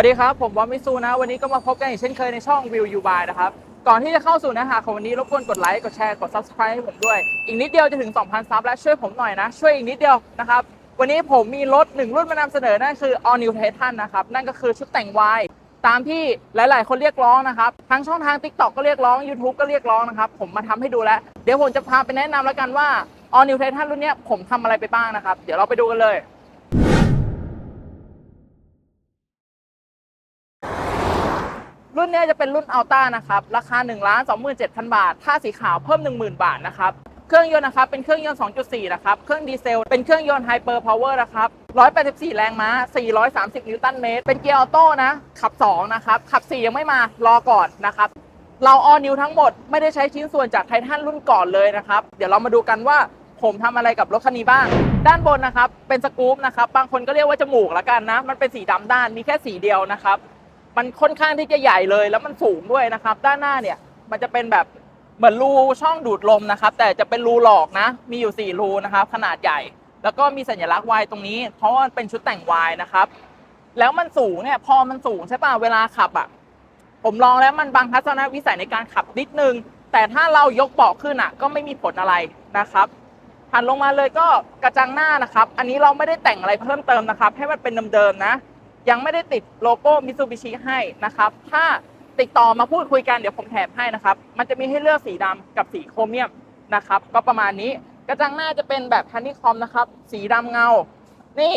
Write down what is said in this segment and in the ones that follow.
วัสดีครับ ผมวอมิซูนะ วันนี้ก็มาพบกันอีกเช่นเคยในช่องวิวยูบายนะครับ ก่อนที่จะเข้าสู่เนื้อหาของวันนี้รบกวนกดไลค์กดแชร์กด subscribe ให้ผมด้วย อีกนิดเดียวจะถึง 2,000 ซับแล้วช่วยผมหน่อยนะ ช่วยอีกนิดเดียวนะครับ วันนี้ผมมีรถหนึ่งรุ่นมานำเสนอนั่นคือ All New Titan นะครับ นั่นก็คือชุดแต่งวายตามที่หลาย ๆ คนเรียกร้องนะครับทั้งช่องทาง TikTok ก็เรียกร้อง YouTube ก็เรียกร้องนะครับผมมาทำให้ดูแล้วเดี๋ยวผมจะพาไปแนะนำแล้วกันว่า All New Titan รุ่นนี้ผมทำอะไรไปบ้างนะครับ เดี๋ยวเราไปดูกันเลย รุ่นนี้จะเป็นรุ่นอัลต้านะครับ ราคา1 2 7 0 0 0บาท ถ้าสีขาวเพิ่ม 10,000 บาทนะครับ เครื่องยนต์นะครับ เป็นเครื่องยนต์ 2.4 นะครับ เครื่องดีเซล เป็นเครื่องยนต์ไฮเปอร์พาวเวอร์นะครับ 184 แรงม้า 430 นิวตันเมตร เป็นเกียร์ออโต้นะ ขับ 2 นะครับ ขับ 4 ยังไม่มา รอก่อนนะครับ เราออนิวทั้งหมด ไม่ได้ใช้ชิ้นส่วนจากไททันรุ่นก่อนเลยนะครับ เดี๋ยวเรามาดูกันว่าผมทำอะไรกับรถคันนี้บ้าง ด้านบนนะครับ เป็นสกู๊ปนะครับ บางคนก็เรียกว่าจมูกละกันนะ มันเป็นสีดำด้าน มีแค่สีเดียวนะครับ มันค่อนข้างที่จะใหญ่เลย แล้วมันสูงด้วยนะครับ ด้านหน้าเนี่ยมันจะเป็นแบบเหมือนรูช่องดูดลมนะครับ แต่จะเป็นรูหลอกนะ มีอยู่ 4 รูนะครับ ขนาดใหญ่ แล้วก็มีสัญลักษณ์ Y ตรงนี้ เพราะว่ามันเป็นชุดแต่ง Y นะครับ แล้วมันสูงเนี่ยพอมันสูงใช่ป่ะเวลาขับอะผมลองแล้วมันบังทัศนวิสัยในการขับนิดนึง แต่ถ้าเรายกเบาะขึ้นอะ ก็ไม่มีผลอะไรนะครับหันลงมาเลยก็กระจังหน้านะครับ อันนี้เราไม่ได้แต่งอะไรเพิ่มเติมนะครับ ให้มันเป็นเดิมๆนะ ยังไม่ได้ติดโลโก้มิซูบิชิให้นะครับ ถ้าติดต่อมาพูดคุยกันเดี๋ยวผมแถมให้นะครับ มันจะมีให้เลือกสีดำกับสีโครเมียมนะครับ ก็ประมาณนี้กระจังหน้าจะเป็นแบบฮันนี่คอมนะครับ สีดำเงา นี่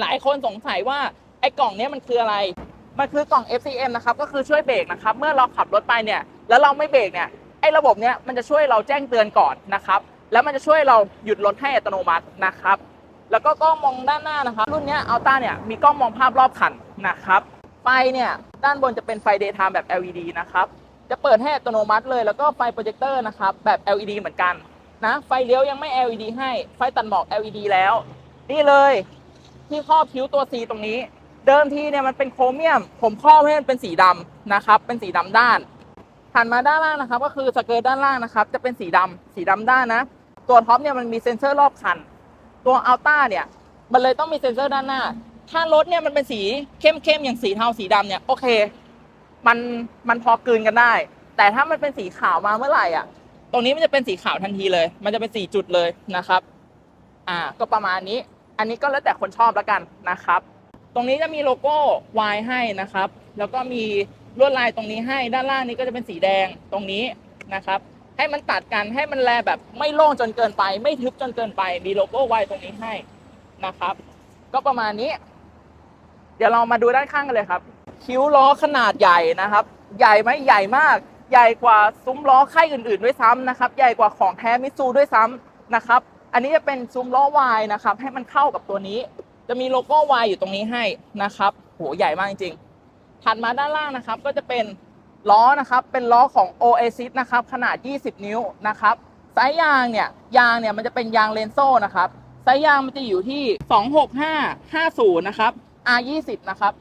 หลายคนสงสัยว่าไอ้กล่องนี้มันคืออะไร มันคือกล่อง FCM นะครับ ก็คือช่วยเบรกนะครับ เมื่อเราขับรถไปเนี่ย แล้วเราไม่เบรกเนี่ย ไอ้ระบบเนี้ยมันจะช่วยเราแจ้งเตือนก่อนนะครับ แล้วมันจะช่วยเราหยุดรถให้อัตโนมัตินะครับ แล้วก็กล้องมองด้านหน้านะครับ รุ่นนี้อัลต้าเนี่ยมีกล้องมองภาพรอบคันนะครับ ไฟเนี่ยด้านบนจะเป็นไฟ daytime แบบ LED นะครับ จะเปิดให้อัตโนมัติเลย แล้วก็ไฟโปรเจคเตอร์นะครับแบบ LED เหมือนกันนะ ไฟเลี้ยวยังไม่ LED ให้ ไฟตัดหมอก LED แล้ว นี่เลยที่ครอบคิ้วตัว C ตรงนี้ เดิมทีเนี่ยมันเป็นโครเมียม ผมครอบให้มันเป็นสีดำนะครับ เป็นสีดำด้านถัดมาด้านล่างนะครับ ก็คือสเกิร์ตด้านล่างนะครับ จะเป็นสีดำสีดำด้านนะ ตัวท็อปเนี่ยมันมีเซ็นเซอร์รอบคัน ตัวอัลต้าเนี่ย มันเลยต้องมีเซ็นเซอร์ด้านหน้า ถ้ารถเนี่ยมันเป็นสีเข้มๆอย่างสีเทาสีดำเนี่ยโอเค มันมันพอกลืนกันได้ แต่ถ้ามันเป็นสีขาวมาเมื่อไหร่อะ ตรงนี้มันจะเป็นสีขาวทันทีเลย มันจะเป็นสีจุดเลยนะครับ อ่า ก็ประมาณนี้ อันนี้ก็แล้วแต่คนชอบแล้วกันนะครับ ตรงนี้จะมีโลโก้ Y ให้นะครับ แล้วก็มีลวดลายตรงนี้ให้ ด้านล่างนี้ก็จะเป็นสีแดงตรงนี้นะครับ ให้มันตัดกันให้มันแลแบบไม่โล่งจนเกินไป ไม่ทึบจนเกินไป มีโลโก้ Y ตรงนี้ให้นะครับ ก็ประมาณนี้ เดี๋ยวเรามาดูด้านข้างกันเลยครับ คิ้วล้อขนาดใหญ่นะครับ ใหญ่ไหมใหญ่มาก ใหญ่กว่าซุ้มล้อค่ายอื่น ๆ ด้วยซ้ำนะครับ ใหญ่กว่าของแท้มิตซูด้วยซ้ำนะครับ อันนี้จะเป็นซุ้มล้อ Y นะครับ ให้มันเข้ากับตัวนี้ จะมีโลโก้ Y อยู่ตรงนี้ให้นะครับโหใหญ่มากจริงๆถัดมาด้านล่างนะครับ ก็จะเป็น ล้อนะครับเป็นล้อของ Oasis นะครับขนาด 20 นิ้วนะครับไซส์ยางเนี่ยยางเนี่ยมันจะเป็นยางเลนโซ่นะครับไซส์ยางมันจะอยู่ที่ 26550 นะครับ R20 นะครับ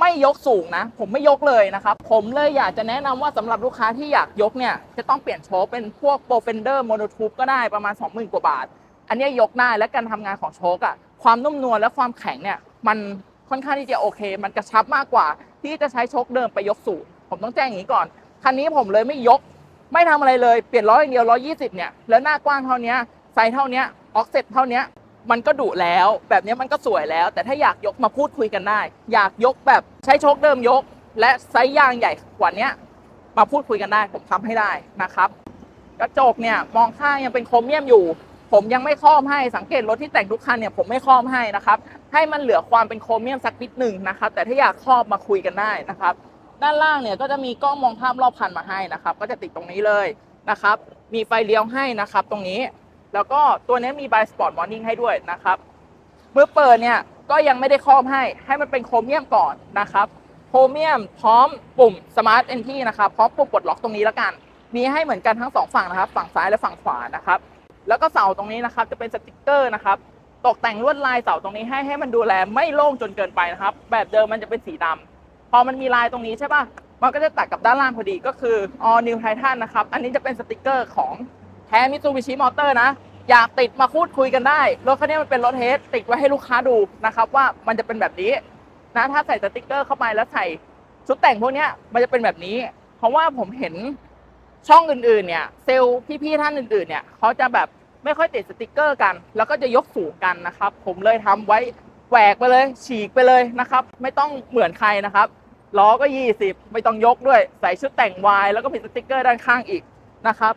ไม่ยกสูงนะ ผมไม่ยกเลยนะครับ ผมเลยอยากจะแนะนำว่าสำหรับลูกค้าที่อยากยกเนี่ย จะต้องเปลี่ยนโชคเป็นพวก Pro Fender Monotube ก็ได้ประมาณ 20,000 กว่าบาท อันนี้ยกได้และการทำงานของโชคอะความนุ่มนวลและความแข็งเนี่ย มันค่อนข้างที่จะโอเค มันกระชับมากกว่า ที่จะใช้โชคเดิมไปยกสูง ผมต้องแจ้งอย่างนี้ก่อน คันนี้ผมเลยไม่ยก ไม่ทำอะไรเลย เปลี่ยนล้ออย่างเดียวล้อ20เนี่ย แล้วหน้ากว้างเท่านี้ไซส์เท่านี้ออกเซ็ตเท่านี้มันก็ดุแล้ว แบบนี้มันก็สวยแล้ว แต่ถ้าอยากยกมาพูดคุยกันได้ อยากยกแบบใช้โชคเดิมยก และไซส์ยางใหญ่กว่านี้มาพูดคุยกันได้ ผมทำให้ได้นะครับ กระจกเนี่ยมองข้างยังเป็นโครเมียมอยู่ ผมยังไม่ครอบให้สังเกตรถที่แต่งทุกคันเนี่ยผมไม่ครอบให้นะครับ ให้มันเหลือความเป็นโครเมียมสักนิดหนึ่งนะครับ แต่ถ้าอยากครอบมาคุยกันได้นะครับ ด้านล่างเนี่ยก็จะมีกล้องมองภาพรอบคันมาให้นะครับ ก็จะติดตรงนี้เลยนะครับ มีไฟเลี้ยวให้นะครับตรงนี้ แล้วก็ตัวนี้มี by sport warning ให้ด้วยนะครับเมื่อเปิดเนี่ยก็ยังไม่ได้ครอบให้ ให้มันเป็นโครเมียมก่อนนะครับ โครเมียมพร้อมปุ่ม smart entry นะครับ พร้อมปุ่มปลดล็อกตรงนี้แล้วกัน มีให้เหมือนกันทั้งสองฝั่งนะครับ ฝั่งซ้ายและฝั่งขวานะครับ แล้วก็เสาตรงนี้นะครับ จะเป็นสติกเกอร์นะครับ ตกแต่งลวดลายเสาตรงนี้ให้ให้มันดูแลไม่โล่งจนเกินไปนะครับ แบบเดิมมันจะเป็นสีดำ พอมันมีลายตรงนี้ใช่ปะมันก็จะตัดกับด้านล่างพอดีก็คือ all new titan นะครับ อันนี้จะเป็นสติกเกอร์ของแท้มิตซูบิชิมอเตอร์นะ อยากติดมาพูดคุยกันได้ รถคันนี้มันเป็นรถเทสติดไว้ให้ลูกค้าดูนะครับว่ามันจะเป็นแบบนี้นะถ้าใส่สติกเกอร์เข้าไปแล้วใส่ชุดแต่งพวกนี้มันจะเป็นแบบนี้ เพราะว่าผมเห็นช่องอื่นๆ เนี่ยเซลล์พี่ๆท่านอื่นๆ เนี่ยเขาจะแบบไม่ค่อยติดสติกเกอร์กัน แล้วก็จะยกสูงกันนะครับ ผมเลยทำไว้แหวกไปเลย ฉีกไปเลยนะครับ ไม่ต้องเหมือนใครนะครับ ล้อก็ 20 ไม่ต้องยกด้วย ใส่ชุดแต่งวายแล้วก็มีสติกเกอร์ด้านข้างอีกนะครับ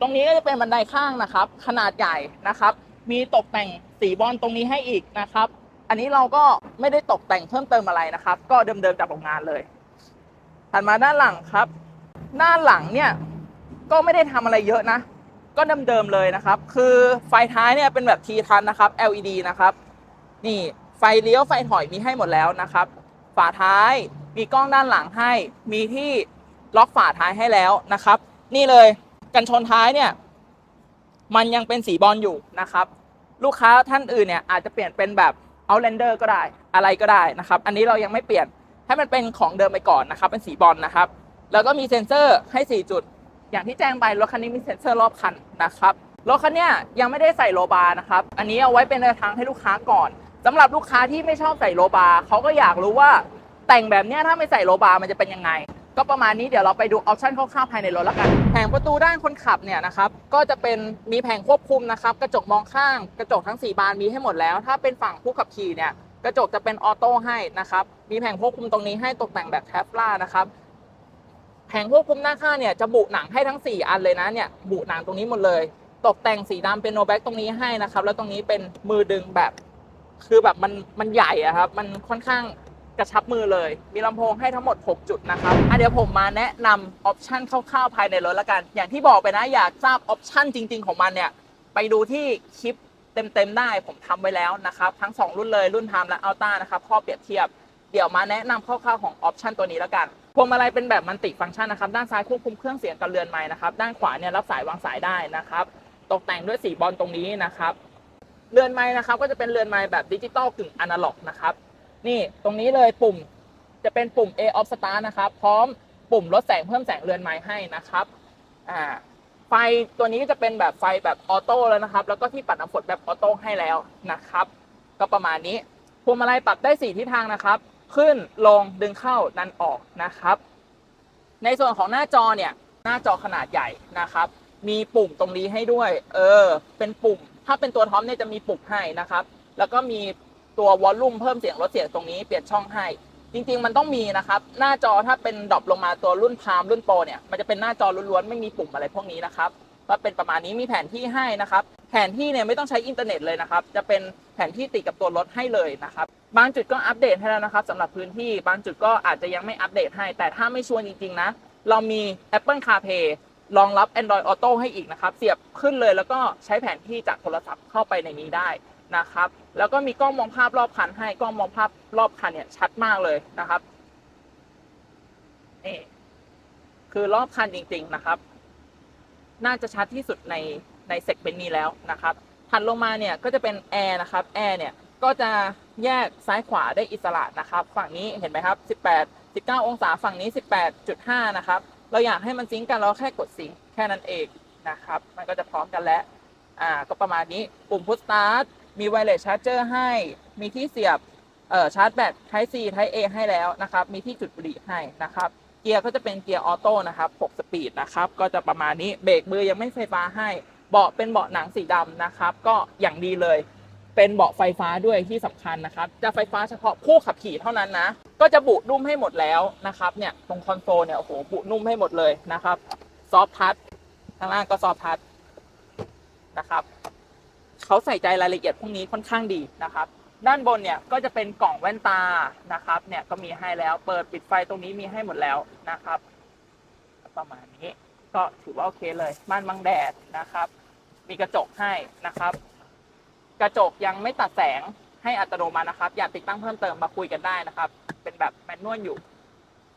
ตรงนี้ก็จะเป็นบันไดข้างนะครับ ขนาดใหญ่นะครับ มีตกแต่งสีบอลตรงนี้ให้อีกนะครับ อันนี้เราก็ไม่ได้ตกแต่งเพิ่มเติมอะไรนะครับ ก็เดิมๆจากโรงงานเลยถัดมาด้านหลังครับ ด้านหลังเนี่ยก็ไม่ได้ทำอะไรเยอะนะ ก็เดิมๆเลยนะครับ คือไฟท้ายเนี่ยเป็นแบบทีทันนะครับ LED นะครับ นี่ไฟเลี้ยวไฟถอยมีให้หมดแล้วนะครับ ฝาท้าย มีกล้องด้านหลังให้ มีที่ล็อกฝาท้ายให้แล้วนะครับ นี่เลยกันชนท้ายเนี่ย มันยังเป็นสีบอลอยู่นะครับ ลูกค้าท่านอื่นเนี่ยอาจจะเปลี่ยนเป็นแบบ Outlander ก็ได้อะไรก็ได้นะครับ อันนี้เรายังไม่เปลี่ยนให้มันเป็นของเดิมไปก่อนนะครับ เป็นสีบอลนะครับ แล้วก็มีเซ็นเซอร์ให้ 4 จุด อย่างที่แจ้งไปรถคันนี้มีเซ็นเซอร์รอบคันนะครับรถคันนี้ยยังไม่ได้ใส่โลบาร์นะครับ อันนี้เอาไว้เป็นแนวทางให้ลูกค้าก่อน สำหรับลูกค้าที่ไม่ชอบใส่โลบาร์เขาก็อยากรู้ว่าแต่งแบบเนี้ยถ้าไม่ใส่โลบาร์มันจะเป็นยังไง ก็ประมาณนี้เดี๋ยวเราไปดูออปชั่นคร่าวๆภายในรถแล้วกัน แผงประตูด้านคนขับเนี่ยนะครับก็จะเป็นมีแผงควบคุมนะครับ กระจกมองข้าง กระจกทั้ง 4 บานมีให้หมดแล้ว ถ้าเป็นฝั่งผู้ขับขี่เนี่ยกระจกจะเป็นออโต้ให้นะครับมีแผงควบคุมตรงนี้ให้ตกแต่งแบบแทฟล่านะครับแผงควบคุมหน้าข้างเนี่ยจะบุหนังให้ทั้ง 4 อันเลยนะเนี่ยบุหนังตรงนี้หมดเลย ตกแต่งสีดำเป็นโนแบ็กตรงนี้ให้นะครับแล้วตรงนี้เป็นมือดึงแบบ คือแบบมันมันใหญ่อะครับ มันค่อนข้างกระชับมือเลย มีลำโพงให้ทั้งหมด 6 จุดนะครับอะเดี๋ยวผมมาแนะนำออปชันคร่าวๆภายในรถละกัน อย่างที่บอกไปนะอยากทราบออปชันจริง ๆ ของมันเนี่ย ไปดูที่คลิปเต็มๆได้ผมทำไว้แล้วนะครับ ทั้ง 2 รุ่นเลยรุ่นไทม์และอัลต้านะครับข้อเปรียบเทียบ เดี๋ยวมาแนะนำคร่าวๆของออปชันตัวนี้แล้วกันพวงมาลัยเป็นแบบมันติฟังก์ชันนะครับ ด้านซ้ายควบคุมเครื่องเสียงกับเรือนไม้นะครับ ด้านขวาเนี่ยรับสายวางสายได้นะครับ ตกแต่งด้วยสีบอลตรงนี้นะครับ เรือนไม้นะครับ ก็จะเป็นเรือนไม้แบบดิจิตอลกึ่งอนาล็อกนะครับ นี่ตรงนี้เลยปุ่มจะเป็นปุ่ม A off start นะครับ พร้อมปุ่มลดแสงเพิ่มแสงเรือนไม้ให้นะครับอ่าไฟตัวนี้จะเป็นแบบไฟแบบออโต้แล้วนะครับ แล้วก็ที่ปัดน้ำฝนแบบออโต้ให้แล้วนะครับ ก็ประมาณนี้พวงมาลัยปรับได้สี่ทิศทางนะครับ ขึ้นลงดึงเข้าดันออกนะครับ ในส่วนของหน้าจอเนี่ยหน้าจอขนาดใหญ่นะครับ มีปุ่มตรงนี้ให้ด้วย เออ เป็นปุ่ม ถ้าเป็นตัวท็อปเนี่ยจะมีปุ่มให้นะครับ แล้วก็มีตัววอลลุ่มเพิ่มเสียงลดเสียงตรงนี้เปลี่ยนช่องให้ จริง ๆ มันต้องมีนะครับ หน้าจอถ้าเป็นดรอปลงมาตัวรุ่นพามรุ่นโปรเนี่ย มันจะเป็นหน้าจอล้วนๆ ไม่มีปุ่มอะไรพวกนี้นะครับ ก็เป็นประมาณนี้มีแผนที่ให้นะครับ แผนที่เนี่ยไม่ต้องใช้อินเทอร์เน็ตเลยนะครับ จะเป็นแผนที่ติดกับตัวรถให้เลยนะครับ บางจุดก็อัปเดตให้แล้วนะครับสำหรับพื้นที่ บางจุดก็อาจจะยังไม่อัปเดตให้ แต่ถ้าไม่ชวนจริงๆนะ เรามี Apple CarPlay รองรับ Android Auto ให้อีกนะครับ เสียบขึ้นเลยแล้วก็ใช้แผนที่จากโทรศัพท์เข้าไปในนี้ได้นะครับ แล้วก็มีกล้องมองภาพรอบคันให้กล้องมองภาพรอบคันเนี่ยชัดมากเลยนะครับนี่คือรอบคันจริง ๆนะครับ น่าจะชัดที่สุดในในเซกเมนนี้แล้วนะครับถัดลงมาเนี่ยก็จะเป็นแอร์นะครับแอร์เนี่ยก็จะแยกซ้ายขวาได้อิสระนะครับ ฝั่งนี้เห็นไหมครับ 18 19 องศาฝั่งนี้ 18.5 นะครับ เราอยากให้มันซิงกันเราแค่กดซิงแค่นั้นเองนะครับ มันก็จะพร้อมกันแล้วอ่าก็ประมาณนี้ปุ่มพุชสตาร์ทมีไวเลสชาร์จเจอร์ให้ มีที่เสียบเอ่อชาร์จแบต Type C Type A ให้แล้วนะครับ มีที่จุดบุหรี่ให้นะครับ เกียร์ก็จะเป็นเกียร์ออโต้นะครับ 6 สปีดนะครับ ก็จะประมาณนี้ เบรกมือยังไม่ไฟฟ้าให้ เบาะเป็นเบาะหนังสีดำนะครับ ก็อย่างดีเลย เป็นเบาะไฟฟ้าด้วยที่สำคัญนะครับ จะไฟฟ้าเฉพาะผู้ขับขี่เท่านั้นนะ ก็จะบุนุ่มให้หมดแล้วนะครับ เนี่ยตรงคอนโซลเนี่ยโอ้โหบุนุ่มให้หมดเลยนะครับ ซอฟทัชข้างล่างก็ซอฟทัชนะครับเขาใส่ใจรายละเอียดพวกนี้ค่อนข้างดีนะครับ ด้านบนเนี่ยก็จะเป็นกล่องแว่นตานะครับ เนี่ยก็มีให้แล้ว เปิดปิดไฟตรงนี้มีให้หมดแล้วนะครับ ประมาณนี้ก็ถือว่าโอเคเลยม่านบังแดดนะครับ มีกระจกให้นะครับ กระจกยังไม่ตัดแสงให้อัตโนมัตินะครับ อยากติดตั้งเพิ่มเติมมาคุยกันได้นะครับ เป็นแบบแมนนวลอยู่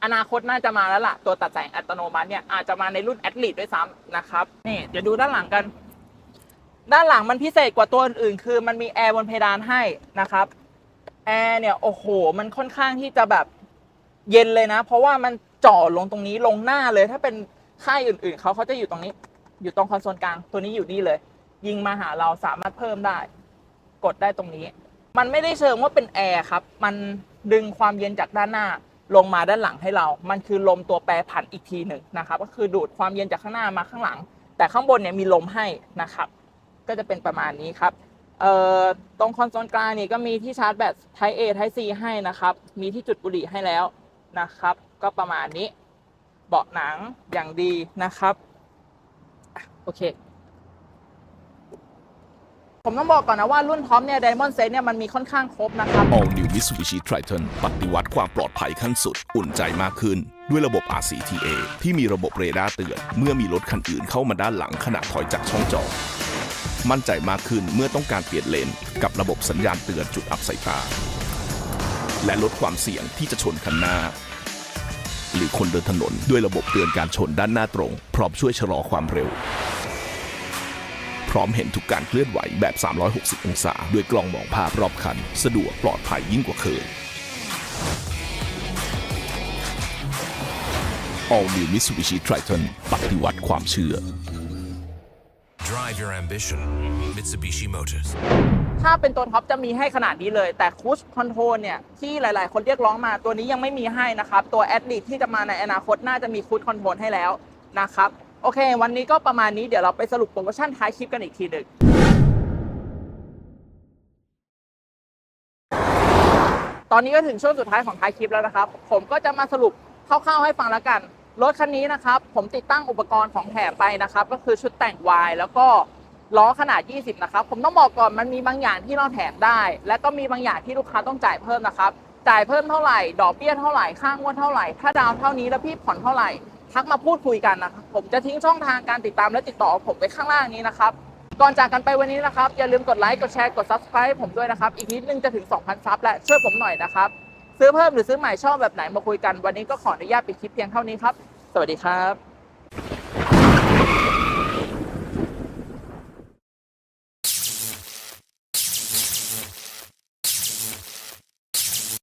อนาคตน่าจะมาแล้วล่ะ ตัวตัดแสงอัตโนมัติเนี่ยอาจจะมาในรุ่นแอดลีดด้วยซ้ำนะครับ นี่เดี๋ยวดูด้านหลังกัน ด้านหลังมันพิเศษกว่าตัวอื่นคือ มันมีแอร์บนเพดานให้นะครับแอร์เนี่ยโอ้โห มันค่อนข้างที่จะแบบเย็นเลยนะ เพราะว่ามันจ่อลงตรงนี้ลงหน้าเลย ถ้าเป็นค่ายอื่นๆเขาเขาจะอยู่ตรงนี้ อยู่ตรงคอนโซลกลางตัวนี้อยู่นี่เลย ยิงมาหาเราสามารถเพิ่มได้ กดได้ตรงนี้ มันไม่ได้เชิงว่าเป็นแอร์ครับ มันดึงความเย็นจากด้านหน้าลงมาด้านหลังให้เรา มันคือลมตัวแปรผันอีกทีหนึ่งนะครับ ก็คือดูดความเย็นจากข้างหน้ามาข้างหลัง แต่ข้างบนเนี่ยมีลมให้นะครับ ก็จะเป็นประมาณนี้ครับตรงคอนโซลกลางนี่ก็มีที่ชาร์จแบต Type A Type C ให้นะครับ มีที่จุดบุหรี่ให้แล้วนะครับ ก็ประมาณนี้ เบาะหนังอย่างดีนะครับ โอเค ผมต้องบอกก่อนนะว่ารุ่นท็อปเนี่ย Diamond Sense เนี่ยมันมีค่อนข้างครบนะครับ All New Mitsubishi Triton ปฏิวัติความปลอดภัยขั้นสุด อุ่นใจมากขึ้น ด้วยระบบ RCTA ที่มีระบบเรดาร์เตือน เมื่อมีรถคันอื่นเข้ามาด้านหลังขณะถอยจากช่องจอดมั่นใจมากขึ้นเมื่อต้องการเปลี่ยนเลน กับระบบสัญญาณเตือนจุดอับสายตา และลดความเสี่ยงที่จะชนคันหน้า หรือคนเดินถนนด้วยระบบเตือนการชนด้านหน้าตรง พร้อมช่วยชะลอความเร็ว ร้อมเห็นทุกการเคลื่อนไหวแบบ 360 องศา ด้วยกล้องมองภาพรอบคัน สะดวกปลอดภัยยิ่งกว่าเคย All New Mitsubishi Triton ปฏิวัติความเชื่อ Drive your ambition. Mitsubishi Motors. ถ้าเป็นตัวท็อปจะมีให้ขนาดนี้เลย แต่คูชคอนโทรลเนี่ยที่หลาย ๆ คนเรียกร้องมาตัวนี้ยังไม่มีให้นะครับ ตัวแอดลิที่จะมาในอนาคตน่าจะมีคูชคอนโทรลให้แล้วนะครับโอเค วันนี้ก็ประมาณนี้เดี๋ยวเราไปสรุปโปรโมชั่นท้ายคลิปกันอีกทีหนึ่งตอนนี้ก็ถึงช่วงสุดท้ายของท้ายคลิปแล้วนะครับ ผมก็จะมาสรุปคร่าวๆให้ฟังแล้วกัน รถคันนี้นะครับ ผมติดตั้งอุปกรณ์ของแถมไปนะครับ ก็คือชุดแต่งวายแล้วก็ล้อขนาด 20 นะครับ ผมต้องบอกก่อนมันมีบางอย่างที่เราแถมได้ และก็มีบางอย่างที่ลูกค้าต้องจ่ายเพิ่มนะครับ จ่ายเพิ่มเท่าไหร่ ดอกเบี้ยเท่าไหร่ ค่างวดเท่าไหร่ ถ้าดาวเท่านี้แล้วพี่ผ่อนเท่าไหร่ ทักมาพูดคุยกันนะครับผมจะทิ้งช่องทางการติดตามและติดต่อผมไว้ข้างล่างนี้นะครับก่อนจากกันไปวันนี้นะครับ อย่าลืมกดไลค์กดแชร์กด subscribe ผมด้วยนะครับ อีกนิดนึงจะถึง 2,000 ซับและช่วยผมหน่อยนะครับ ซื้อเพิ่มหรือซื้อใหม่ชอบแบบไหนมาคุยกัน วันนี้ก็ขออนุญาตปิดคลิปเพียงเท่านี้ครับ สวัสดีครับ